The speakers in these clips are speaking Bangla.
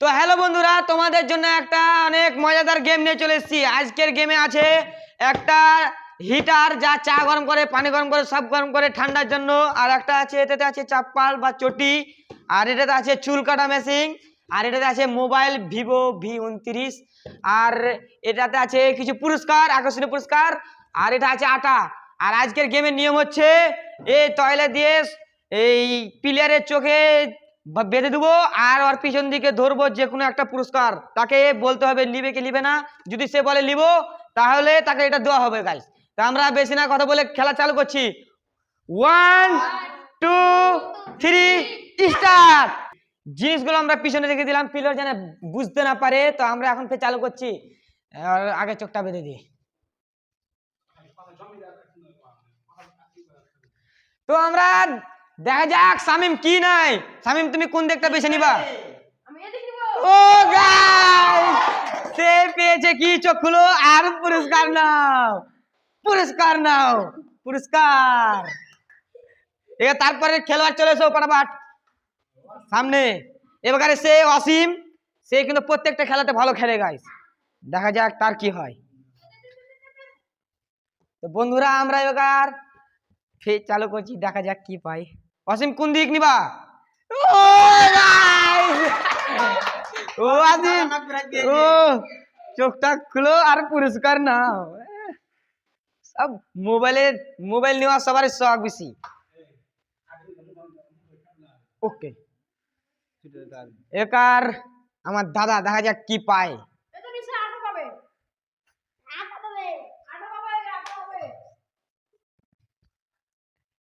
তো হ্যালো বন্ধুরা, তোমাদের জন্য একটা অনেক মজাদার গেম নিয়ে চলে এসেছি। আজকের গেমে আছে একটা হিটার যা চা গরম করে, পানি গরম করে, সব গরম করে ঠান্ডার জন্য। আর একটা আছে, এটাতে আছে চাপ্পাল বা চটি, আর এটাতে আছে চুল কাটা মেশিন আর এটাতে আছে মোবাইল ভিভো ভি উনত্রিশ, আর এটাতে আছে কিছু পুরস্কার, আকর্ষণীয় পুরস্কার, আর এটা আছে আটা। আর আজকের গেমের নিয়ম হচ্ছে, এই তয়লা দিয়ে এই প্লেয়ারের চোখে বেঁধে দেবো আর ওর পিছন দিকে ধরবো যে কোনো একটা পুরস্কার। তাকে বলতে হবে, নিবে কি নিবে না? যদি সে বলে লিবো তাহলে তাকে এটা দেওয়া হবে গাইস তা আমরা বেশি না কথা বলে খেলা চালু করছি। ওয়ান টু থ্রি স্টার্ট জিনিসগুলো আমরা পিছনে রেখে দিলাম। প্লেয়ার যেন বুঝতে না পারে, তো আমরা এখন চালু করছি। আর আগে চোখটা বেঁধে দিই। তো আমরা দেখা যাক সামিম কি নাই? সামিম তুমি কোন দিকটা বেছে নিবা? ও সে পেয়েছে কি চোখ খুলো? আর পুরস্কার নাও। পুরস্কার নাও। পুরস্কার। এবার তারপরে খেলোয়াড় চলে এসো পাটাপাট সামনে। এবারে সে অসীম। সে কিন্তু প্রত্যেকটা খেলাতে ভালো খেলে গাইস দেখা যাক তার কি হয়। তো বন্ধুরা আমরা এবার ফের চালু করছি। দেখা যাক কি পাই অসীম কোন দিক নিবা? ও! ও চোখটা খুলো আর পুরস্কার নাও। সব মোবাইলের, মোবাইল নেওয়া সবার শখ বেশি। ওকে। একার আমার দাদা, দেখা যাক কি পায়।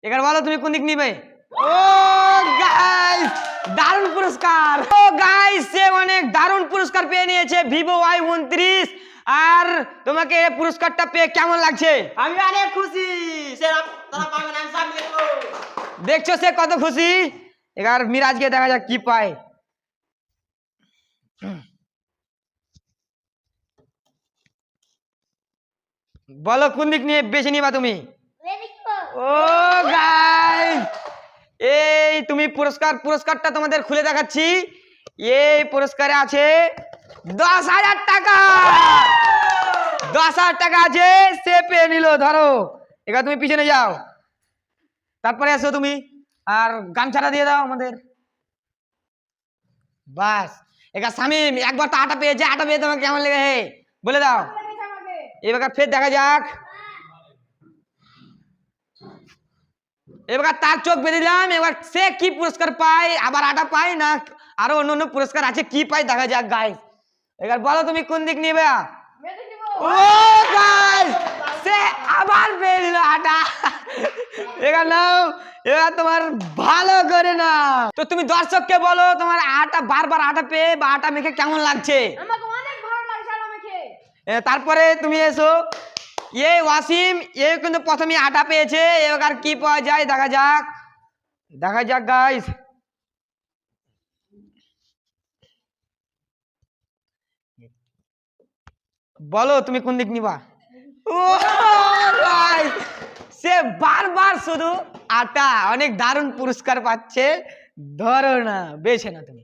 এবার বলো, তুমি কোন দিক নিবে? ও গাইস দারুণ পুরস্কার। ও গাইস সে অনেক দারুণ পুরস্কার পেয়ে নিয়েছে ভিভো ওয়াই উনত্রিশ। আর তোমাকে এই পুরস্কারটা পেয়ে কেমন লাগছে? আমি অনেক খুশি। দেখছ সে কত খুশি? এবার মিরাজকে দেখা যাক কি পায়। বলো কোন দিক নিয়ে বেছে নিবা তুমি? ও গাইস এই তুমি পুরস্কার পুরস্কারটা তোমাদের খুলে দেখাচ্ছি। এই পুরস্কারে আছে দশ হাজার টাকা। দশ হাজার টাকা আছে সে পেয়ে নিল ধরো। এবার তুমি পিছনে যাও। তারপরে এসো তুমি আর গামছাটা দিয়ে দাও আমাদের। বাস। এবার স্বামী একবার তো আটা পেয়েছে আটা পেয়ে তোমাকে কেমন লেগে হে বলে দাও। এবার ফের দেখা যাক। এবার তার চোখ বেঁধে দিলাম এবার সে কি পুরস্কার পায়? আবার আটা পায় না? আরও অন্য অন্য পুরস্কার আছে কি পায়? দেখা যাক গাই এবার বলো তুমি কোন দিক নিবে? ও সে আবার পেয়ে দিল আটা। এবার নাও এবার তোমার ভালো করে না তো তুমি দর্শককে বলো তোমার আটা বারবার আটা পেয়ে বা আটা মেখে কেমন লাগছে? তারপরে তুমি এসো। এ ওয়াসিম, এ কিন্তু প্রথমে আটা পেয়েছে, এবার কি পাওয়া যায় দেখা যাক। দেখা যাক গাইস বলো, তুমি কোন দিক নিবা? সে বারবার শুধু আটা, অনেক দারুণ পুরস্কার পাচ্ছে। ধরো না, বেছে না তুমি।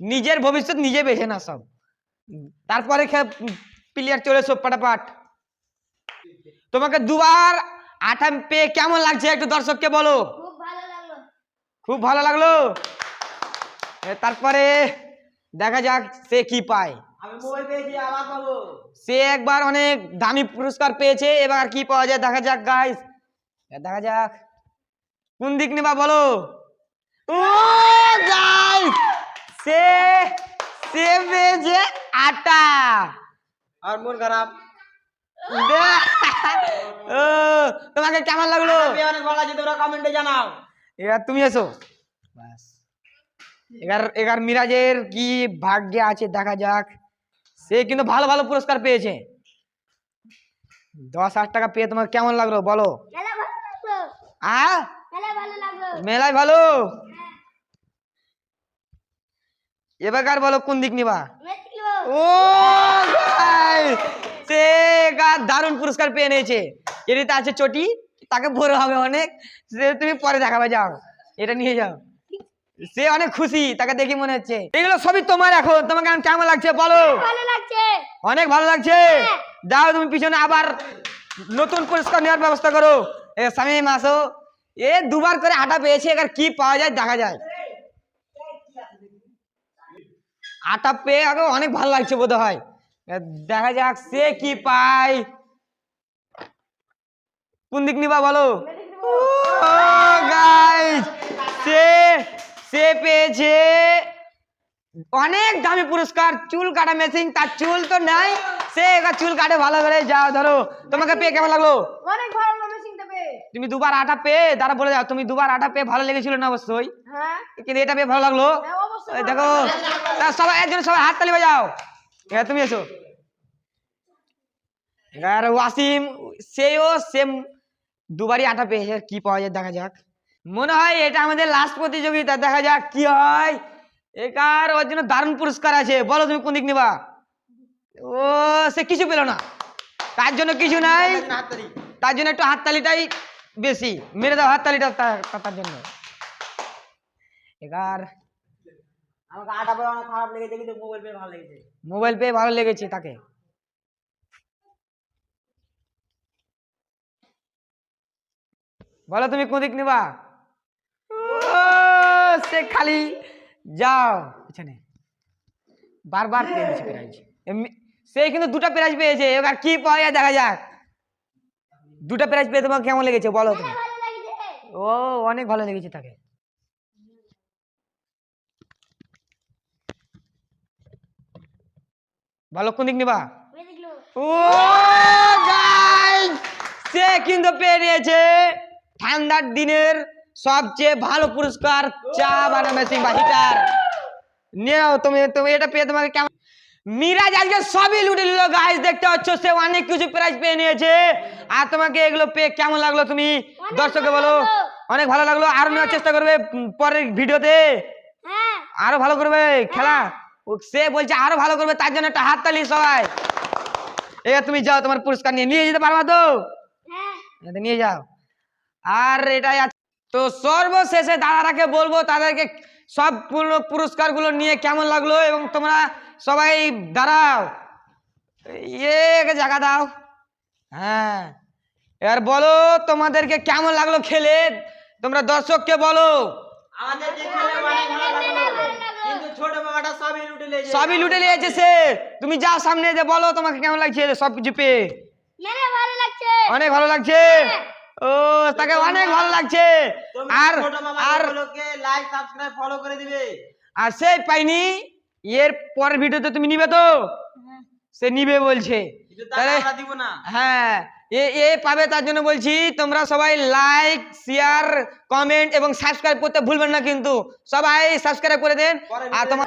নিজের ভবিষ্যৎ নিজে বেছে না সব। তারপরে প্লেয়ার চলে এসো, পাটাপাট। তোমাকে দুবার আঠা পেয়ে কেমন লাগছে একটু দর্শককে বলো? খুব ভালো লাগল। খুব ভালো লাগল? এ, তারপরে দেখা যাক সে কি পায়। আমি মোবাইল পেয়েছি আবার পাবো। সে একবার অনেক দামি পুরস্কার পেয়েছে এবার কি পাওয়া যায় দেখা যাক গাইস দেখা যাক। কোন দিক নেবা বলো? গাইস সে সে পেয়েছে আটা। আর মন খারাপ। তোমাকে কেমন লাগল? আমি অনেক তোমরা কমেন্টে জানাও। এবার তুমি এসো। এবার এবার মিরাজের কি ভাগ্যে আছে দেখা যাক। সে কিন্তু ভালো ভালো পুরস্কার পেয়েছে। দশ হাজার টাকা পেয়ে তোমার কেমন লাগল বলো? মেলা ভালো মেলায় ভালো এবার বলো কোন দিক নিব? ও ভাই সে দারুণ পুরস্কার পেয়ে নিয়েছে। এটিতে আছে চটি তাকে বড় হবে অনেক। সে তুমি পরে দেখাবে যাও। এটা নিয়ে যাও। সে অনেক খুশি তাকে দেখি মনে হচ্ছে। এগুলো সবই তোমার এখন। তোমাকে কেমন লাগছে বলো? অনেক ভালো লাগছে। যাও তুমি পিছনে আবার নতুন পুরস্কার নেওয়ার ব্যবস্থা করো। এ স্বামী মাসো। এ দুবার করে আটা পেয়েছে এবার কি পাওয়া যায় দেখা যায়। আটা পেয়ে আগে অনেক ভালো লাগছে বোধ হয় দেখা যাক সে কি পায়। কোন দিক নিবা বলো? সে সে পেয়েছে অনেক দামি পুরস্কার। চুল কাটা মেশিন তার চুল তো নাই। সে এবার চুল কাটে ভালো করে। যাও ধরো। তোমাকে পেয়ে কেমন লাগল? অনেক ভালো তুমি দুবার আটা পেয়ে দাঁড়া বলে যাও। তুমি দুবার আটা পেয়ে ভালো লেগেছিল না অবশ্যই? হ্যাঁ। কিন্তু এটা পেয়ে ভালো লাগল। হ্যাঁ, দেখো সবাই এর জন্য সবাই হাত তালি বাজাও। এবার তুমি এসো। আর ওয়াসিম সেও সেম দুবারই আটা পেয়েছে কি পাওয়া যায় দেখা যাক। মনে হয় এটা আমাদের লাস্ট প্রতিযোগিতা দেখা যাক কি হয়। একার ওর জন্য দারুণ পুরস্কার আছে। বলো তুমি কোন দিক নিবা? ও সে কিছু পেল না। তার জন্য কিছু নাই। তার জন্য একটু হাততালিটাই বেশি। মেরে দাও হাততালিটা তার জন্য। এবার আমাকে আটা পরে অনেক খারাপ লেগেছে কিন্তু মোবাইল পেয়ে ভালো লেগেছে। মোবাইল পেয়ে ভালো লেগেছে তাকে। বলো তুমি কোন দিক নিবা? সে খালি যাও পিছনে। বারবার পেয়েছে প্রাইজ সে কিন্তু দুটো প্রাইজ পেয়েছে এবার কি পাওয়া যায় দেখা যাক। দুটো প্রাইজ পেয়ে তোমার কেমন লেগেছে বলো তুমি। ও অনেক ভালো লেগেছে তাকে। ভালো কোন দিক নিবা? ও গাইস সে কিন্তু পেয়ে নিয়েছে ঠান্ডার দিনের সবচেয়ে ভালো পুরস্কার চা বানা মেশিন বা হিটার। নিও তুমি তুমি এটা পেয়ে তোমাকে কেমন মিরাজ আজকে সবই লুটে নিল গাইস দেখতে পাচ্ছ সে অনেক কিছু প্রাইজ পেয়ে নিয়েছে। আর তোমাকে এগুলো পেয়ে কেমন লাগল তুমি? দর্শককে বলো। অনেক ভালো লাগল। আরও নেওয়ার চেষ্টা করবে পরের ভিডিওতে। হ্যাঁ। আরও ভালো করবে খেলা। ও সে বলছে আরও ভালো করবে তার জন্য একটা হাত তালি সবাই। এবার তুমি যাও তোমার পুরস্কার নিয়ে নিয়ে যেতে পারবা তো? হ্যাঁ। নিয়ে যাও। আর এটাই আছে। তো সর্বশেষে দাদারাকে বলব তাদেরকে সব পূর্ণ পুরস্কারগুলো নিয়ে কেমন লাগল এবং তোমরা সবাই দাঁড়াও। ইয়ে একে জায়গা দাও। হ্যাঁ। এবার বলো তোমাদেরকে কেমন লাগল খেলে? তোমরা দর্শককে বলো। আমাদের যে খেলে অনেক ভালো লাগল কিন্তু ছোট বাবাটা সবই লুটে নিয়েছে সে তুমি যাও সামনে যে বলো তোমাকে কেমন লাগছে সব কিছু পেয়ে। মেরে ভালো লাগছে। অনেক ভালো লাগছে। ও তাকে অনেক ভালো লাগছে। আর আর লাইক সাবস্ক্রাইব ফলো করে দিবে। আর সে পাইনি এর পরের ভিডিওতে তুমি নিবে তো? সে নিবে বলছে। তাহলে আমরা দিব না। হ্যাঁ এ এ পাবে তার জন্য বলছি তোমরা সবাই লাইক শেয়ার কমেন্ট এবং সাবস্ক্রাইব করতে ভুলবেন না কিন্তু। সবাই সাবস্ক্রাইব করে দেন। আর তোমার